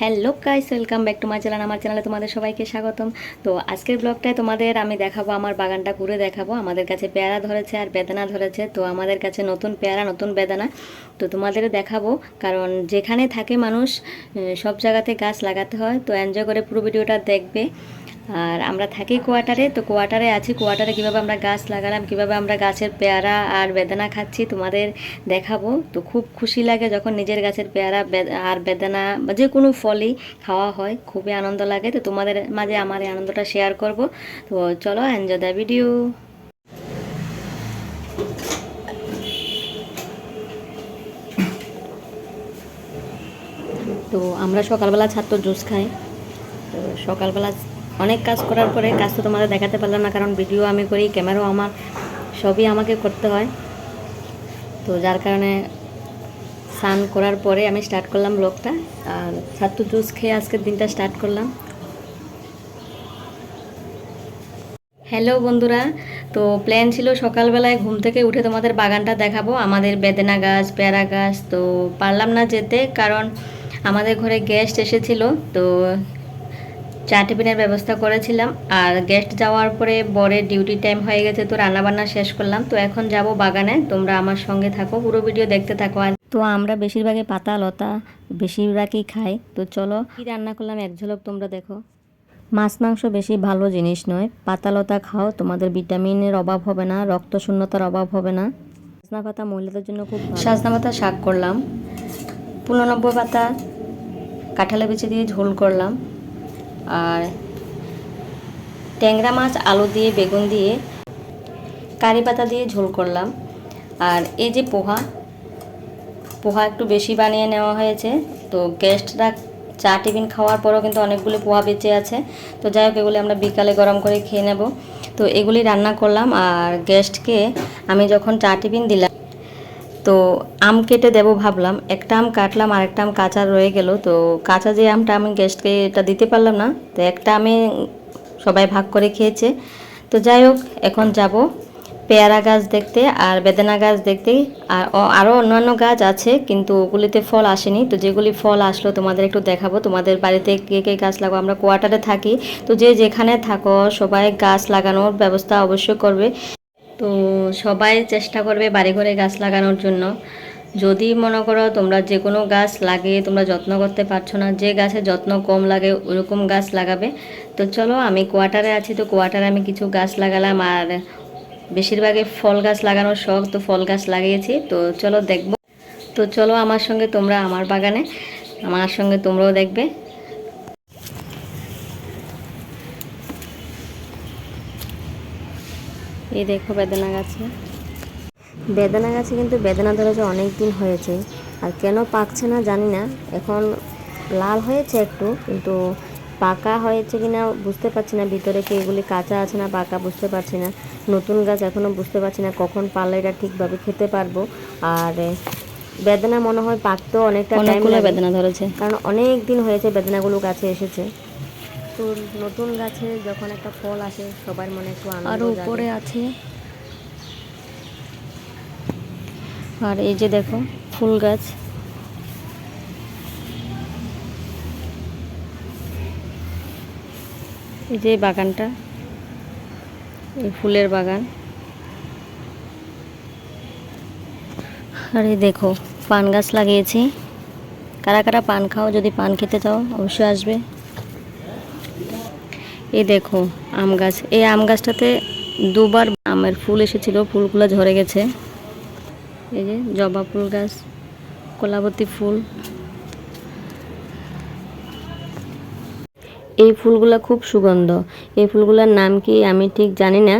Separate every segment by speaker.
Speaker 1: Hello guys, welcome back to my channel. আমার চ্যানেলে তোমাদের সবাইকে স্বাগতম। তো আজকের ব্লগটায় তোমাদের আমি দেখাবো, আমার বাগানটা ঘুরে দেখাবো। আমাদের কাছে পেয়ারা ধরেছে আর বেদানা ধরেছে। তো আমাদের কাছে নতুন পেয়ারা, নতুন বেদানা। তো তোমাদের দেখাবো, কারণ যেখানে থাকে মানুষ সব জায়গাতে গাছ লাগাতে হয়। তো এনজয় করে পুরো ভিডিওটা দেখবে। আর আমরা থাকি কোয়ার্টারে, তো কোয়ার্টারে আছি। কোয়ার্টারে কীভাবে আমরা গাছ লাগালাম, কীভাবে আমরা গাছের পেয়ারা আর বেদানা খাচ্ছি তোমাদের দেখাবো। তো খুব খুশি লাগে যখন নিজের গাছের পেয়ারা আর বেদানা বা যে কোনো ফলই খাওয়া হয়, খুবই আনন্দ লাগে। তো তোমাদের মাঝে আমার এই আনন্দটা শেয়ার করব। তো চলো এনজয় দ্য ভিডিও তো আমরা সকালবেলা ছাত্র জুস খাই। তো সকালবেলা অনেক কাজ করার পরে কাজ তো তোমাদের দেখাতে পারলাম না, কারণ ভিডিও আমি করি ক্যামেরাও আমার, সবই আমাকে করতে হয়। তো যার কারণে স্নান করার পরে আমি স্টার্ট করলাম ব্লগটা আর ছাত্র জুস খেয়ে আজকের দিনটা স্টার্ট করলাম। হ্যালো বন্ধুরা, তো প্ল্যান ছিল সকালবেলায় ঘুম থেকে উঠে তোমাদের বাগানটা দেখাবো, আমাদের বেদেনা গাছ, পেয়ারা গাছ, তো পারলাম না যেতে, কারণ আমাদের ঘরে গেস্ট এসেছিল, তো চা টিফিনের ব্যবস্থা করেছিলাম আর গেস্ট যাওয়ার পরে বরের ডিউটি টাইম হয়ে গেছে তো রান্নাবান্না শেষ করলাম। তো এখন যাব বাগানে, তোমরা আমার সঙ্গে থাকো, পুরো ভিডিও দেখতে থাকো। আর তো আমরা বেশিরভাগই পাতা, লতা, বেশিরভাগই খাই। তো চলো, কি রান্না করলাম? এক ঝলক তোমরা দেখো। মাছ, মাংস বেশি ভালো জিনিস নয়। পাতা, লতা খাও, তোমাদের ভিটামিনের অভাব হবে না, রক্ত শূন্যতার অভাব হবে না। সাজনা পাতা মহিলাদের জন্য খুব সাজনা পাতা শাক করলাম। পুননব্বই পাতা কাঁঠালে বিচি দিয়ে ঝোল করলাম। আর ট্যাংরা মাছ, আলু দিয়ে, বেগুন দিয়ে কারি পাতা দিয়ে ঝোল করলাম। আর এই যে পোহা পোহা একটু বেশি বানিয়ে নেওয়া হয়েছে। তো গেস্টরা চা টিফিন খাওয়ার পরও কিন্তু অনেকগুলি পোহা বেঁচে আছে। তো যাই হোক, এগুলি আমরা বিকালে গরম করে খেয়ে নেব। তো এগুলি রান্না করলাম আর গেস্টকে আমি যখন চা টিফিন দিলাম তো আম কেটে দেবো ভাবলাম। একটা আম কাটলাম আর একটা আম কাঁচা রয়ে গেল। তো কাঁচা যে আমটা আমি গেস্টকে এটা দিতে পারলাম না, তো একটা আমি সবাই ভাগ করে খেয়েছে। তো যাই হোক, এখন যাব পেয়ারা গাছ দেখতে আর বেদানা গাছ দেখতে। আর আরও অন্যান্য গাছ আছে, কিন্তু ওগুলিতে ফল আসেনি। তো যেগুলি ফল আসলো তোমাদের একটু দেখাবো। তোমাদের বাড়িতে কে কে গাছ লাগাবো আমরা কোয়ার্টারে থাকি। তো যে যেখানে থাকো, সবাই গাছ লাগানোর ব্যবস্থা অবশ্যই করবে। তো সবাই চেষ্টা করবে বাড়ি ঘরে গাছ লাগানোর জন্য। যদি মনে করো তোমরা যে কোনো গাছ লাগিয়ে তোমরা যত্ন করতে পারছ না, যে গাছের যত্ন কম লাগে ওরকম গাছ লাগাবে। তো চলো আমি কোয়ার্টারে আছি, তো কোয়ার্টারে আমি কিছু গাছ লাগালাম। আর বেশিরভাগই ফল গাছ লাগানোর শখ, তো ফল গাছ লাগিয়েছি। তো চলো দেখব। তো চলো আমার সঙ্গে তোমরা আমার বাগানে, আমার সঙ্গে তোমরাও দেখবে। এই দেখো বেদানা গাছে। বেদানা গাছে কিন্তু বেদানা ধরেছে অনেক দিন হয়েছে। আর কেন পাকছে না জানি না। এখন লাল হয়েছে একটু কিন্তু পাকা হয়েছে কিনা বুঝতে পারছি না। ভিতরে কি এগুলি কাঁচা আছে না পাকা বুঝতে পারছি না। নতুন গাছ এখনও বুঝতে পারছি না কখন পারলে এটা ঠিকভাবে খেতে পারব। আর বেদানা মনে হয় পাকতেও অনেকটা টাইম
Speaker 2: অনেকগুলো বেদনা ধরেছে।
Speaker 1: কারণ অনেক দিন হয়েছে বেদনাগুলো গাছে এসেছে। তো নতুন গাছে যখন একটা ফল আসে সবার মনে একটু আনন্দ আরও
Speaker 2: উপরে আছে। আর এই যে দেখো ফুল গাছ। এই যে বাগানটা এই ফুলের বাগান। আর এই দেখো পান গাছ লাগিয়েছি। কারা কারা পান খাও যদি পান খেতে চাও অবশ্যই আসবে। এই দেখো, আম গাছ। এই আম গাছটাতে দুবার আমের ফুল এসেছিল, ফুলগুলো ঝরে গেছে। এই যে জবা ফুল গাছ, কলাবতী ফুল। এই ফুলগুলো খুব সুগন্ধ। এই ফুলগুলোর নাম কি আমি ঠিক জানি না।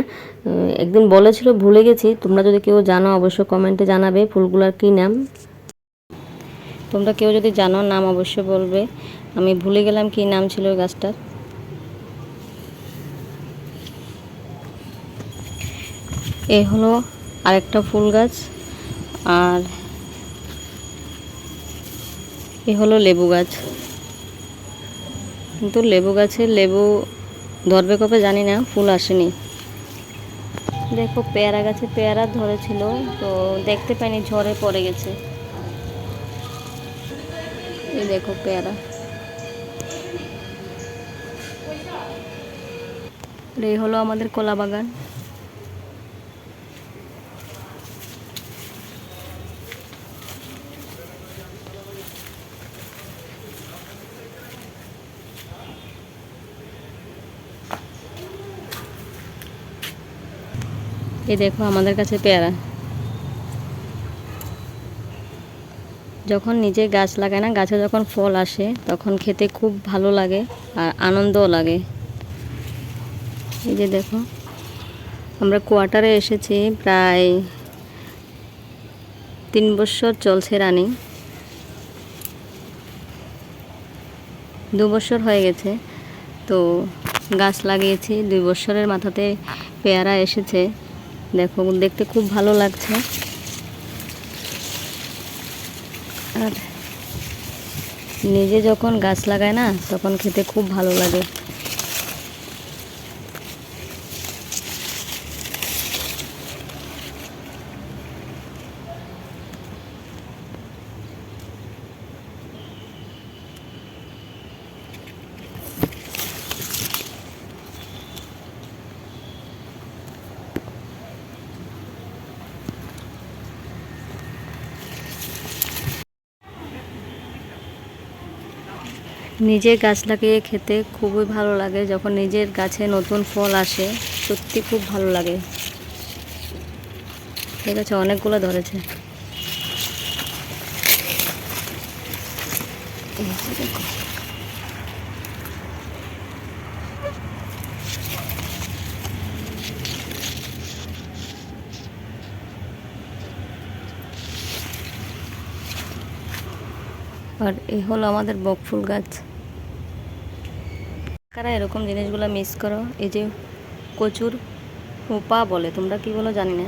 Speaker 2: একদিন বলেছিল, ভুলে গেছি। তোমরা যদি কেউ জানো, অবশ্যই কমেন্টে জানাবে ফুলগুলোর কি নাম। তোমরা কেউ যদি জানো, নাম অবশ্যই বলবে। আমি ভুলে গেলাম কি নাম ছিল গাছটার। এ হলো আরেকটা ফুল গাছ, আর এ হলো লেবু গাছ। কিন্তু লেবু গাছে লেবু ধরবে কবে জানি না, ফুল আসেনি। দেখো পেয়ারা গাছে পেয়ারা ধরেছিল, তো দেখতে পাইনি, ঝড়ে পড়ে গেছে। এই দেখো পেয়ারা।
Speaker 1: এই হলো আমাদের কলা বাগান। এই দেখো আমাদের কাছে পেয়ারা। যখন নিজে গাছ লাগায় না, গাছে যখন ফল আসে, তখন খেতে খুব ভালো লাগে আর আনন্দও লাগে। এই যে দেখো, আমরা কোয়ার্টারে এসেছি প্রায় তিন বছর চলছে রানিং। দু বছর হয়ে গেছে, তো গাছ লাগিয়েছি। দুই বছরের মাথাতে পেয়ারা এসেছে। দেখো, দেখতে খুব ভালো লাগছে। আর নিজে যখন গাছ লাগায় না, তখন খেতে খুব ভালো লাগে। নিজে গাছ লাগিয়ে খেতে খুবই ভালো লাগে। যখন নিজের গাছে নতুন ফল আসে, সত্যি খুব ভালো লাগে। ঠিক আছে, অনেকগুলো ধরেছে। আর এই হলো আমাদের বকফুল গাছ। কারা এরকম জিনিসগুলো মিস করো। এই যে কচুর হোপা বলে, তোমরা কি বলো জানি না।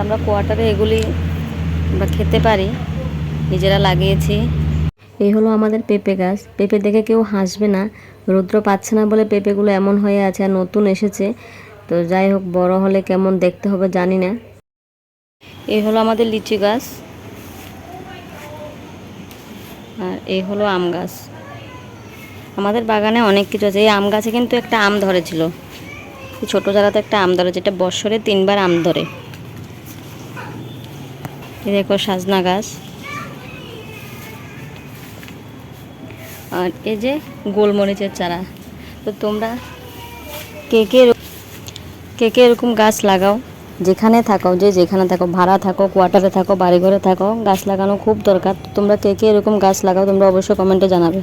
Speaker 1: আমরা কোয়ার্টারে এগুলি আমরা খেতে পারি, নিজেরা লাগিয়েছি। এই হলো আমাদের পেঁপে গাছ। পেঁপে দেখে কেউ হাসবে না, রৌদ্র পাচ্ছে না বলে পেঁপেগুলো এমন হয়ে আছে আর নতুন এসেছে। তো যাই হোক, বড় হলে কেমন দেখতে হবে জানি না। এই হলো আমাদের লিচু গাছ। আর এই হলো আম গাছ। আমাদের বাগানে অনেক কিছু আছে। এই আম গাছে কিন্তু একটা আম ধরেছিল। ছোটো জায়গাতে একটা আম ধরে যেটা বছরে তিনবার আম ধরে। দেখো সাজনা গাছ। আর এই যে গোলমরিচের চারা। তো তোমরা কে কে কে কে এরকম গাছ লাগাও? যেখানে থাকো, যে যেখানে থাকো, ভাড়া থাকো কোয়ার্টারে থাকো বাড়ি ঘরে থাকো, গাছ লাগানো খুব দরকার। তোমরা কে কে এরকম গাছ লাগাও, তোমরা অবশ্যই কমেন্টে জানাবে।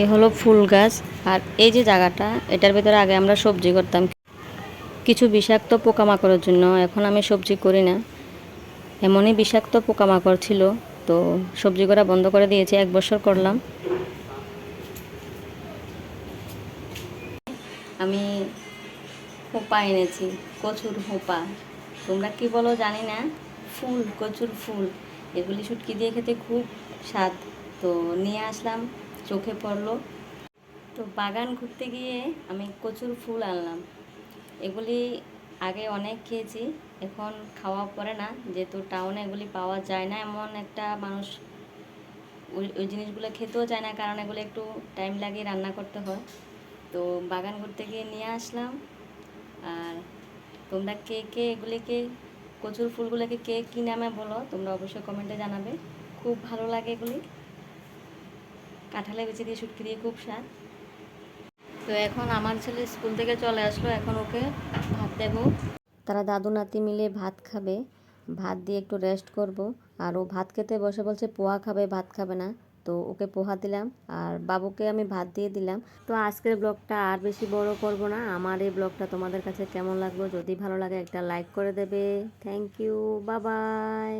Speaker 1: এ হলো ফুল গাছ, আর এই যে জায়গাটা, এটার ভিতরে আগে আমরা সবজি করতাম। কিছু বিষাক্ত পোকামাকড়ের জন্য, এখন আমি সবজি করি না। এমনই বিষাক্ত পোকামাকড় ছিল, তো সবজি করা বন্ধ করে দিয়েছি, এক বছর করলাম। আমি হোপা এনেছি, কচুর হোপা। তোমরা কি বলো জানি না? ফুল, কচুর ফুল। এগুলি শুটকি দিয়ে খেতে খুব স্বাদ। তো নিয়ে আসলাম, চোখে পড়ল। তো বাগান ঘুরতে গিয়ে আমি কচুর ফুল আনলাম। এগুলি আগে অনেক খেয়েছি, এখন খাওয়া পড়ে না। যেহেতু টাউনে এগুলি পাওয়া যায় না এমন একটা মানুষ, ওই ওই জিনিসগুলো খেতেও চায় না, কারণ এগুলো একটু টাইম লাগে রান্না করতে হয়। তো বাগান ঘুরতে গিয়ে নিয়ে আসলাম। আর তোমরা কে কে এগুলিকে কচুর ফুলগুলোকে কে কী নামে বলো, তোমরা অবশ্যই কমেন্টে জানাবে। খুব ভালো লাগে এগুলি। কাঁঠালে বেঁচে দিয়ে, শুটকি দিয়ে খুব স্বাদ। তো এখন আমার ছেলে স্কুল থেকে চলে আসলো, এখন ওকে ভাত দেবো। তারা দাদু নাতি মিলে ভাত খাবে। ভাত দিয়ে একটু রেস্ট করব। আর ও ভাত খেতে বসে বলছে পোহা খাবে, ভাত খাবে না। তো ওকে পোহা দিলাম আর বাবুকে আমি ভাত দিয়ে দিলাম। তো আজকের ব্লগটা আর বেশি বড় করব না। আমার এই ব্লগটা তোমাদের কাছে কেমন লাগল? যদি ভালো লাগে একটা লাইক করে দেবে। থ্যাংক ইউ বাবাই